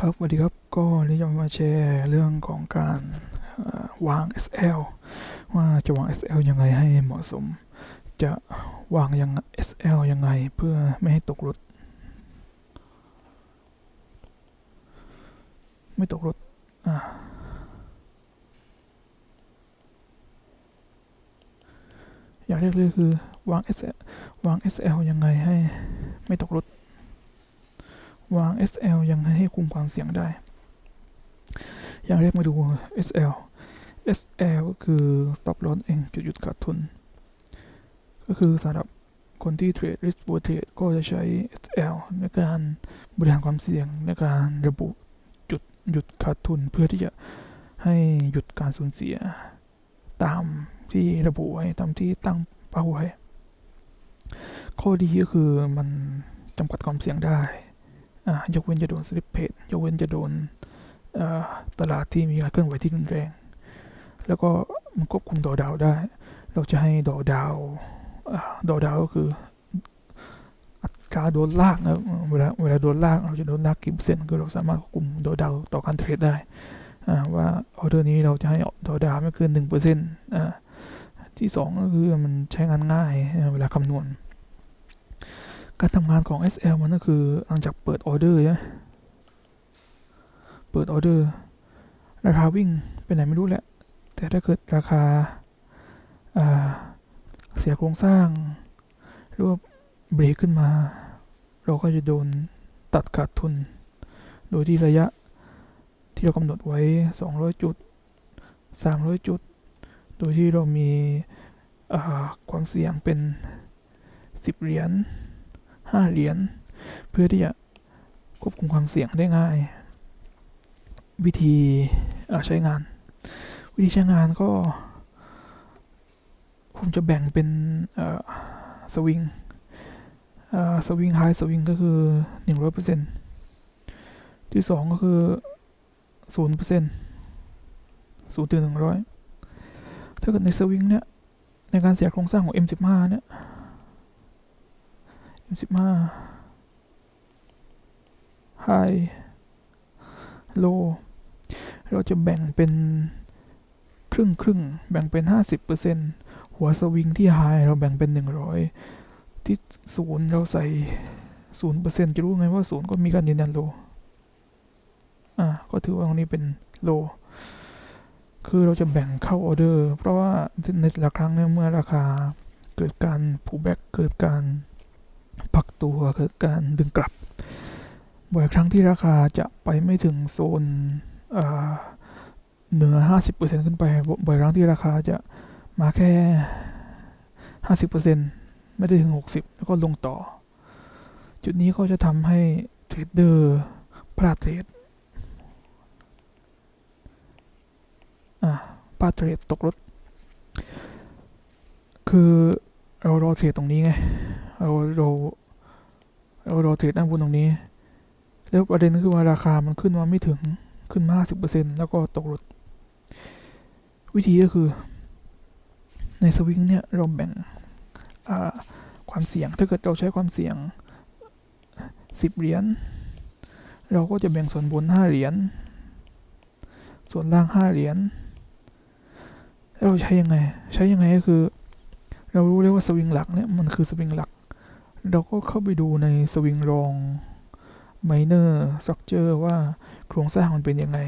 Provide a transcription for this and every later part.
ครับสวัสดีครับก็นนี้จะมาแชร์เรื่องของการเอ่อวาง SL ว่าจะวาง SL ยังไงให้เหมาะสม จะวางยัง SL ยังไงเพื่อไม่ให้ตกรถ ไม่ตกรถอ่าอย่างแรกเลยคือวาง SL วาง SL ยังไงให้ไม่ตกรถ วาง SL ยังให้คุมความเสี่ยงได้ อย่างแรกมาดู SL SL ก็คือ stop loss เองจุดหยุดขาดทุน ก็คือสำหรับคนที่เทรด risk v o r t a g e ก็จะใช้ SL ในการบริหารความเสี่ยงในการระบุจุดหยุดขาดทุน เพื่อที่จะให้หยุดการสูญเสีย ตามที่ระบุไว้ตามที่ตั้งเป้าไว้ ข้อดีก็คือมันจำกัดความเสี่ยงได้ ยกเว้นจะโดนสลิปเพจยกเว้นจะโดนตลาดที่มีการเคลื่อนไหวที่รุนแรง แล้วก็มันควบคุมดอดาวได้ เราจะให้ดอดาวดอดาวก็คืออัตราโดนลากนะเวลาเวลาโดนลากเราจะโดนลากกี่เปอร์เซ็นต์คือเราสามารถควบคุมดอดาวต่อการเทรดได้ว่าออเดอร์นี้เราจะให้ดอดาวไม่เกินหนึ่งเปอร์เซ็นต์ที่สองก็คือมันใช้งานง่ายเวลาคำนวณ การทำงานของ SL มันก็คือหลังจากเปิดออเดอร์ใช่ไหมเปิดออเดอร์ ราคาวิ่งไปไหนไม่รู้แหละ แต่ถ้าเกิดราคาเสียโครงสร้าง หรือว่าเบรกขึ้นมา เราก็จะโดนตัดขาดทุน โดยที่ระยะที่เรากำหนดไว้ 200 จุด 300 จุด โดยที่เรามีความเสี่ยงเป็น 10 เหรียญ ห้าเหรียญเพื่อที่จะควบคุมความเสี่ยงได้ง่าย วิธีใช้งาน วิธีใช้งานก็ผมจะแบ่งเป็นสวิงสวิงไฮสวิงก็คือหนึ่งร้อยเปอร์เซ็นที่สองก็คือศูนย์เปอร์เซ็นศูนย์ถึงหนึ่งร้อยถ้าเกิดในสวิงเนี่ย ในการเสียโครงสร้างของ M15 เนี่ย M15 High Low เราจะแบ่งเป็นครึ่งครึ่งแบ่งเป็น 50%หัวสวิงที่ High เราแบ่งเป็น 100 ที่ศูนย์เราใส่ 0%จะรู้ไงว่าศูนย์ก็มีการยืนยันโล อะก็ถือว่าตรงนี้เป็นโล คือเราจะแบ่งเข้าออเดอร์ เพราะว่าในแต่ละครั้งเนี่ยเมื่อราคาเกิดการผูแบกเกิดการ พักตัวเกิดการดึงกลับ บ่อยครั้งที่ราคาจะไปไม่ถึงโซนเอ่อเหนือ 50%ขึ้นไป บ่อยครั้งที่ราคาจะมาแค่ 50%ไม่ได้ถึง 60 แล้วก็ลงต่อ จุดนี้ก็จะทำให้เทรดเดอร์พลาดเทรดอะพลาดเทรดตกรถ คือเรารอเทรดตรงนี้ไง เราเราเรารอเทรดด้านบนตรงนี้ แล้วประเด็นคือว่าราคามันขึ้นมาไม่ถึงขึ้นมา50%แล้วก็ตกรถวิธีก็คือ ในสวิงเนี่ยเราแบ่งความเสี่ยงถ้าเกิดเราใช้ความเสี่ยง10เหรียญเราก็จะแบ่งส่วนบน5เหรียญส่วนล่าง5เหรียญแล้วเราใช้ยังไง ใช้ยังไงก็คือ เรารู้แล้วว่าสวิงหลักเนี่ยมันคือสวิงหลัก เราก็เข้าไปดูในสวิงรอง minor structure ว่าโครงสร้างมันเป็นยังไง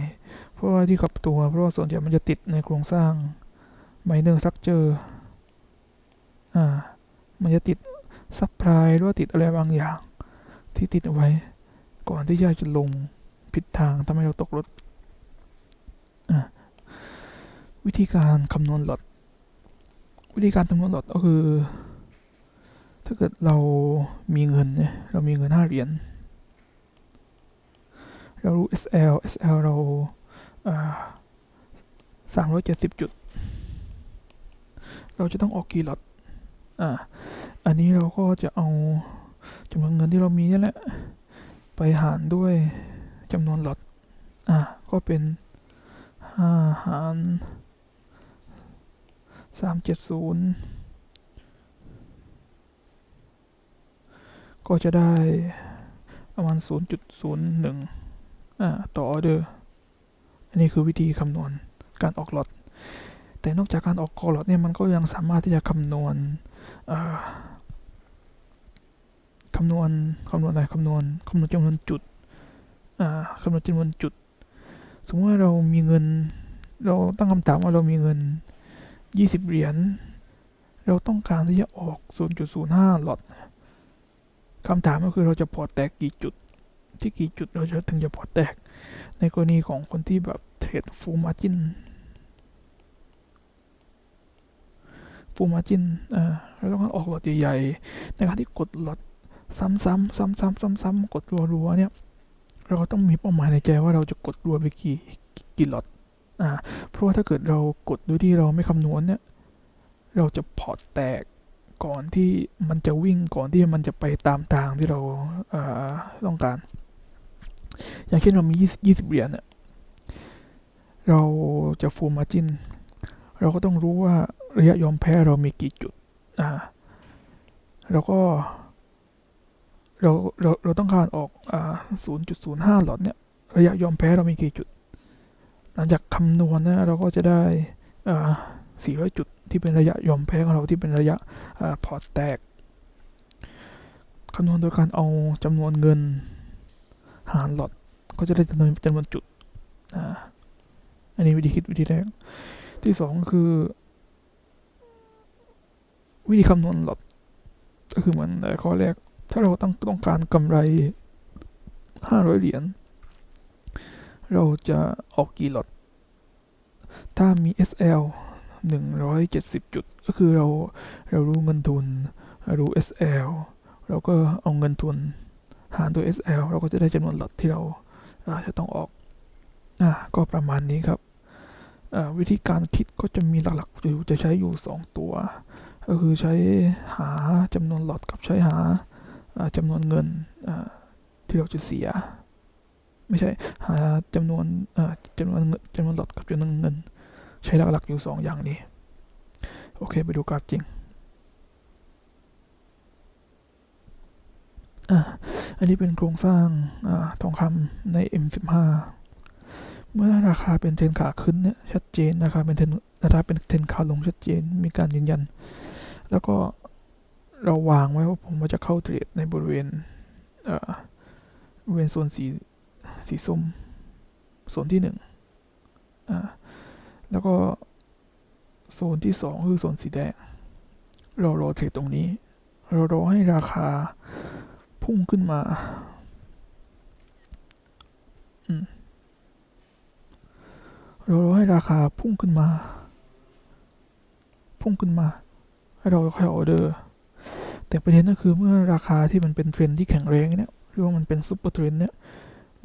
เพราะว่าที่ขับตัว เพราะว่าส่วนใหญ่มันจะติดในโครงสร้าง minor structure อ่า มันจะติด supply หรือว่าติดอะไรบางอย่าง ที่ติดเอาไว้ ก่อนที่ยาจะลงผิดทางทำให้เราตกรถอ่าวิธีการคำนวณหลอด วิธีการคำนวณหลอดก็คือ ถ้าเกิดเรามีเงินเนี่ยเรามีเงินห้าเหรียญเรารู้ SL SL เราสามร้อยเจ็ดสิบจุด เราจะต้องออกกี่หลอดอ่าอันนี้เราก็จะเอาจำนวนเงินที่เรามีนี่แหละ ไปหารด้วยจำนวนหลอดอ่าก็เป็นห้าหารสามเจ็ดศูนย์ ก็จะได้ประมาณ 0.01 อ่า ต่อออเดอร์ อันนี้คือวิธีคำนวณการออกหลอตแต่นอกจากการออกคอลอตเนี่ยมันก็ยังสามารถที่จะคำนวณคำนวณคำนวณอะไรคำนวณคำนวณจำนวนจุดคำนวณจำนวนจุด สมมติว่าเรามีเงิน เราตั้งคำถามว่าเรามีเงิน 20 เหรียญ เราต้องการที่จะออก 0.05 หลอต คำถามก็คือเราจะพอแตกกี่จุด ที่กี่จุดเราจะถึงจะพอแตก ในกรณีของคนที่แบบเทรดฟูมาจินฟูมาจินอ่าเราต้องการออกหลอดใหญ่ๆ ในการที่กดหลอดซ้ำๆซ้ำๆซ้ำๆกดรัวๆเนี่ยเราก็ต้องมีเป้าหมายในใจว่าเราจะกดรัวไปกี่กี่หลอดอ่าเพราะว่าถ้าเกิดเรากดโดยที่เราไม่คำนวณเนี่ย เราจะพอร์ตแตก ก่อนที่มันจะวิ่งก่อนที่มันจะไปตามทางที่เราเต้องการ อย่างเช่นเรามี20เหรียญเนี่ยเราจะฟูมาจินเราก็ต้องรู้ว่าระยะยอมแพ้เรามีกี่จุดอ่าแล้วก็เราเราเราต้องการออกอ่า0.05หลอดเนี่ยระยะยอมแพ้เรามีกี่จุด หลังจากคำนวณนะเราก็จะได้อ่า 400 จุดที่เป็นระยะยอมแพ้ของเราที่เป็นระยะอพอร์ตแตกคำนวณโดยการเอาจำนวนเงินหารหลอดก็จะได้จำนวนจำนวนจุดอันนี้วิธีคิดวิธีแรก ที่สองคือ วิธีคำนวณหลอดก็คือเหมือนในข้อแรก ถ้าเราต้องต้องการกำไรห้าร้อยเหรียญเราจะออกกี่หลอดถ้ามี SL หนึ่งร้อยเจ็ดสิบจุด ก็คือเราเรารู้เงินทุนเรารู้ SL เราก็เอาเงินทุนหารด้วย SL เราก็จะได้จำนวนหลอดที่เราาจะต้องออกอก็ประมาณนี้ครับวิธีการคิดก็จะมีหลักๆอยู่จะใช้อยู่ 2 ตัว ก็คือใช้หาจำนวนหลอดกับใช้หาาจำนวนเงินที่เราจะเสีย ไม่ใช่หาจำนวนจำนวนเงินจำนวนหลอดกับจำนวนเงิน ใช้หลักๆอยู่ 2 อย่างนี้ โอเค ไปดูกราฟจริงอันนี้เป็นโครงสร้างอทองคำใน M15 เมื่อราคาเป็นเทรนขาขึ้นเนี่ยชัดเจนราคาเป็นเทรนราคาเป็นเทรนขาลงชัดเจนมีการยืนยัน แล้วก็เราวางไว้ว่าผมว่าจะเข้าเทรดในบริเวณเบริเวณโซนสีสีส้มโซนที่หนึ่งอ่า แล้วก็โซนที่สองคือโซนสีแดง เรารอเทรดตรงนี้ เรารอให้ราคาพุ่งขึ้นมาอืมเรารอให้ราคาพุ่งขึ้นมา พุ่งขึ้นมา ให้เราค่อยออเดอร์ แต่ประเด็นก็คือเมื่อราคาที่มันเป็นเทรนด์ที่แข็งแรงเนี่ยหรือว่ามันเป็นซุปเปอร์เทรนด์เนี่ย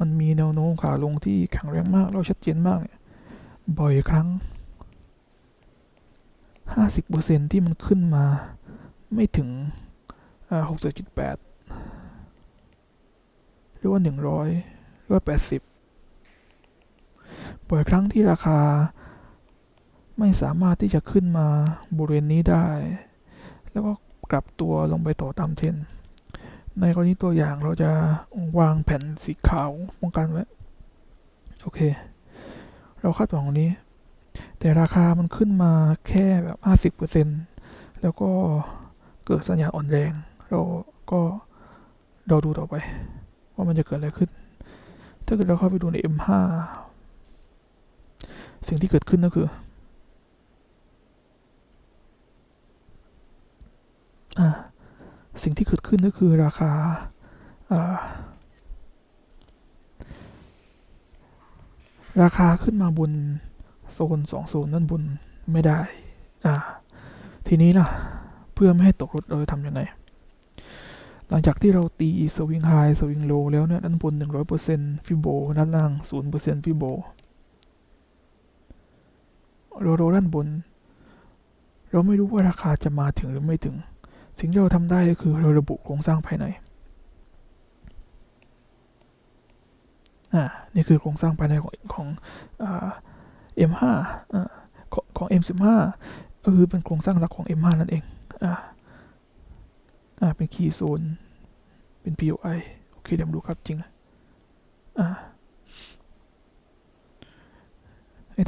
มันมีแนวโน้มขาลงที่แข็งแรงมาก เราชัดเจนมากเนี่ย บ่อยครั้ง 50%ที่มันขึ้นมาไม่ถึงอ่า60.8หรือว่าหนึ่งร้อยหรือว่าแปดสิบบ่อยครั้งที่ราคา ไม่สามารถที่จะขึ้นมาบริเวณนี้ได้ แล้วก็กลับตัวลงไปต่อตามเทรนในกรณีตัวอย่างเราจะวางแผ่นสีขาวป้องกันไว้ โอเค เราคาดหวังตรงนี้ แต่ราคามันขึ้นมาแค่แบบห้าสิบเปอร์เซ็นแล้วก็เกิดสัญญาณอ่อนแรง เราก็เราดูต่อไป ว่ามันจะเกิดอะไรขึ้น ถ้าเกิดเราเข้าไปดูใน M5 สิ่งที่เกิดขึ้นก็คืออ่าสิ่งที่เกิดขึ้นก็คือราคาอ่า ราคาขึ้นมาบนโซนสองโซนนั่นบนไม่ได้ อ่า ทีนี้ล่ะ เพื่อไม่ให้ตกรถเราจะทำยังไง หลังจากที่เราตีสวิงไฮสวิงโลแล้วเนี่ย ด้านบน 100%ฟิโบ ด้านล่าง 0%ฟิโบเราโรด้านบน เราไม่รู้ว่าราคาจะมาถึงหรือไม่ถึง สิ่งที่เราทำได้ก็คือเราระบุโครงสร้างภายใน อ่านี่คือโครงสร้างภายในของของอ่า M5 อ่าของของ M15 ก็คือเป็นโครงสร้างหลักของ M5 นั่นเองอ่าอ่าเป็นคีย์โซนเป็น POI โอเคเดี๋ยวดูครับจริงนะอ่า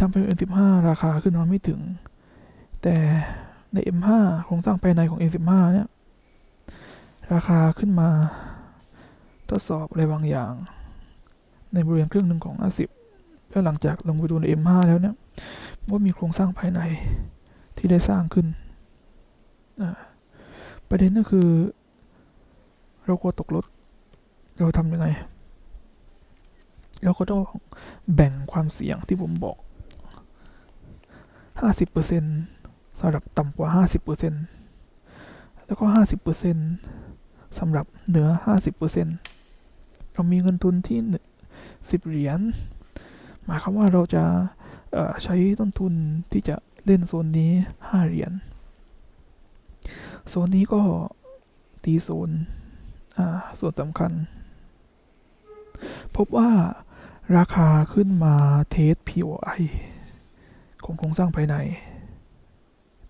ทำเป็น M15 ราคาขึ้นมาไม่ถึง แต่ใน M5 โครงสร้างภายในของ M15 เนี่ย ราคาขึ้นมาทดสอบอะไรบางอย่าง ในบริเวณครึ่งหนึ่งของ50แล้วหลังจากลงไปดูใน M5 แล้วเนี่ยว่ามีโครงสร้างภายในที่ได้สร้างขึ้น ประเด็นก็คือ เรากลัวตกรถ เราทำยังไง เราก็ต้องแบ่งความเสี่ยงที่ผมบอก 50%สำหรับต่ำกว่า 50%แล้วก็ 50%สำหรับเหนือ 50%เรามีเงินทุนที่ 10 เหรียญหมายความว่าเราจะใช้ต้นทุนที่จะเล่นโซนนี้ 5 เหรียญโซนนี้ก็ตีโซนส่วนสำคัญ พบว่าราคาขึ้นมาเทส POI ของโครงสร้างภายใน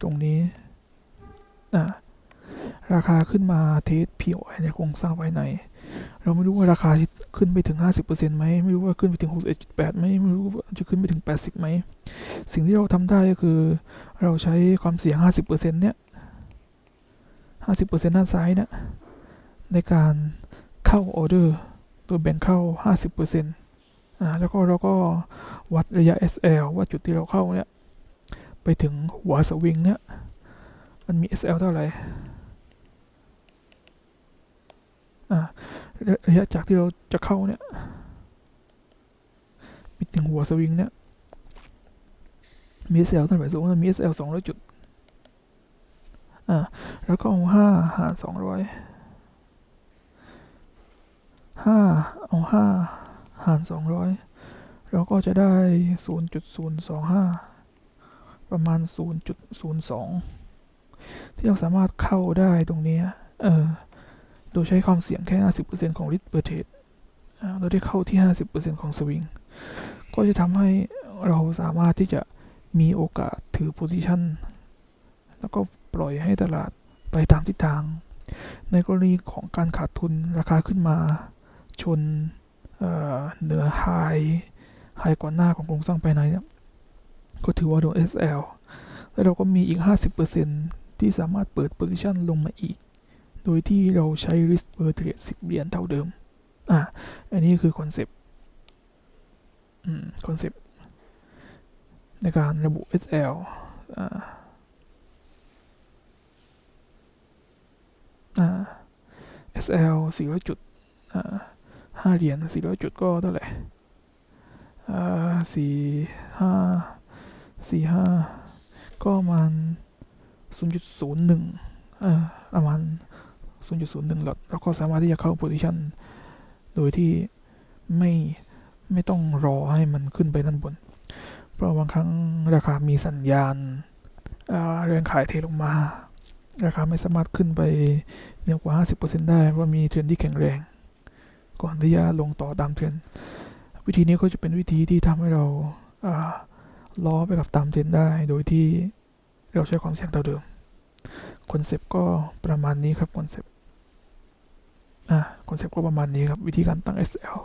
ตรงนี้ ราคาขึ้นมาเทส POI ในโครงสร้างภายใน เราไม่รู้ว่าราคาขึ้นไปถึง 50%ไหมไม่รู้ว่าขึ้นไปถึง 61.8ไหมไม่รู้ว่าจะขึ้นไปถึง 80ไหมสิ่งที่เราทำได้ก็คือ เราใช้ความเสี่ยง 50%เนี่ย 50%ด้านซ้ายเนี่ยในการเข้าออเดอร์ ตัวแบ่งเข้า 50%อ่าแล้วก็เราก็วัดระยะ SL ว่าจุดที่เราเข้าเนี่ย ไปถึงหัวสวิงเนี่ย มันมี SL เท่าไหร่ ระยะจากที่เราจะเข้าเนี่ยไปถึงหัวสวิงเนี่ยมี SL เท่าไหร่สูงมี SL 200จุด อ่า แล้วก็เอาห้าหารสองร้อยห้าเอาห้าหารสองร้อยเราก็จะได้ศูนย์จุดศูนย์สองห้าประมาณศูนย์จุดศูนย์สองที่เราสามารถเข้าได้ตรงนี้ เออ โดยใช้ความเสี่ยงแค่ห้าสิบเปอร์เซ็นของริสเปอร์เทสเราได้เข้าที่ห้าสิบเปอร์เซ็นของสวิง ก็จะทำให้เราสามารถที่จะมีโอกาสถือโพซิชันแล้วก็ปล่อยให้ตลาดไปตามทิศทาง ในกรณีของการขาดทุนราคาขึ้นมา ชนเเหนือไฮไฮก่อนหน้าของโครงสร้างภายในเนี่ยก็ถือว่าโดน SL แล้วเราก็มีอีก 50%ที่สามารถเปิด position ลงมาอีก โดยที่เราใช้ risk per trade 10 เหรียญเท่าเดิม อะ อันนี้คือคอนเซปต์คอนเซปต์ในการระบุ SL อ่าอ่า SL 400จุดอ่าห้าเหรียญ400 จุดก็เท่าไหร่อ่าสี่ห้าสี่ห้าก็ประมาณ0.01อ่าประมาณ 0.01 หลอดแล้วก็สามารถที่จะเข้าโพซิชันโดยที่ไม่ไม่ต้องรอให้มันขึ้นไปด้านบน เพราะบางครั้งราคามีสัญญาณอ่าแรงขายเทลงมา ราคาไม่สามารถขึ้นไปเหนือกว่า 50%ได้เพราะว่ามีเทรนที่แข็งแรง ก่อนที่จะลงต่อตามเทรนวิธีนี้ก็จะเป็นวิธีที่ทำให้เราล้อไปกับตามเทรนได้ โดยที่เราใช้ความเสี่ยงเท่าเดิมคอนเซปต์ก็ประมาณนี้ครับคอนเซปต์ อ่าคอนเซปต์ก็ประมาณนี้ครับ วิธีการตั้ง SL